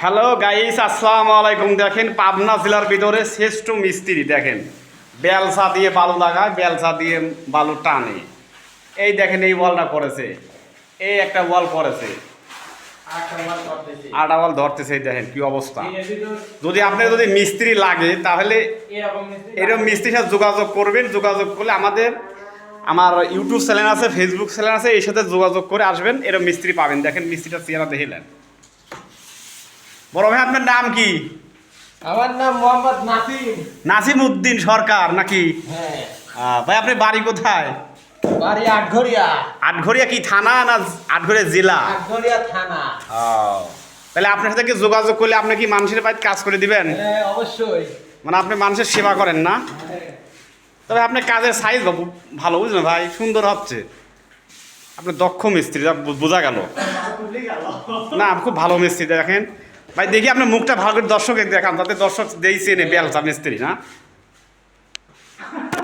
Hello guys আসসালামু আলাইকুম। দেখেন, পাবনা জেলার ভিতরে শ্রেষ্ঠ মিস্ত্রি, দেখেন। বেলসা দিয়ে বালু লাগায়, বেলসা দিয়ে বালু টানে। এই দেখেন, এই ওয়ালটা করেছে এই একটা ওয়াল করেছে আটা ওয়াল ধরতেছে। দেখেন, কি অবস্থা। যদি আপনার যদি মিস্ত্রি লাগে, তাহলে এরকম মিস্ত্রির সাথে যোগাযোগ করবেন। যোগাযোগ করলে আমাদের, আমার ইউটিউব চ্যানেল আছে ফেসবুক চ্যানেল আছে এই সাথে যোগাযোগ করে আসবেন। এরকম মিস্ত্রি পাবেন। দেখেন মিস্ত্রিটা চেহারা দেখিলেন বড় ভাই আপনার নাম কি? আমার নাম মোহাম্মদ নাসিম। নাসিম উদ্দিন সরকার নাকি? হ্যাঁ। ভাই আপনি বাড়ি কোথায়? বাড়ি আটঘরিয়া। আটঘরিয়া কি থানা না আটঘরিয়া জেলা? আটঘরিয়া থানা। তাহলে আপনার সাথে কি যোগাযোগ করলে আপনি কি মানুষের বাড়িতে কাজ করে দিবেন? হ্যাঁ অবশ্যই। মানে আপনি মানুষের সেবা করেন না? তবে আপনার কাজের সাইজ ভালো বুঝলেন ভাই? সুন্দর হচ্ছে। আপনি দক্ষ মিস্ত্রি যা বোঝা গেল। না খুব ভালো মিস্ত্রি দেখেন। ভাই, দেখি আপনার মুখটা ভালো করে দর্শক দেখান তাতে দর্শক দেই নে বেলসা মিস্ত্রি, না?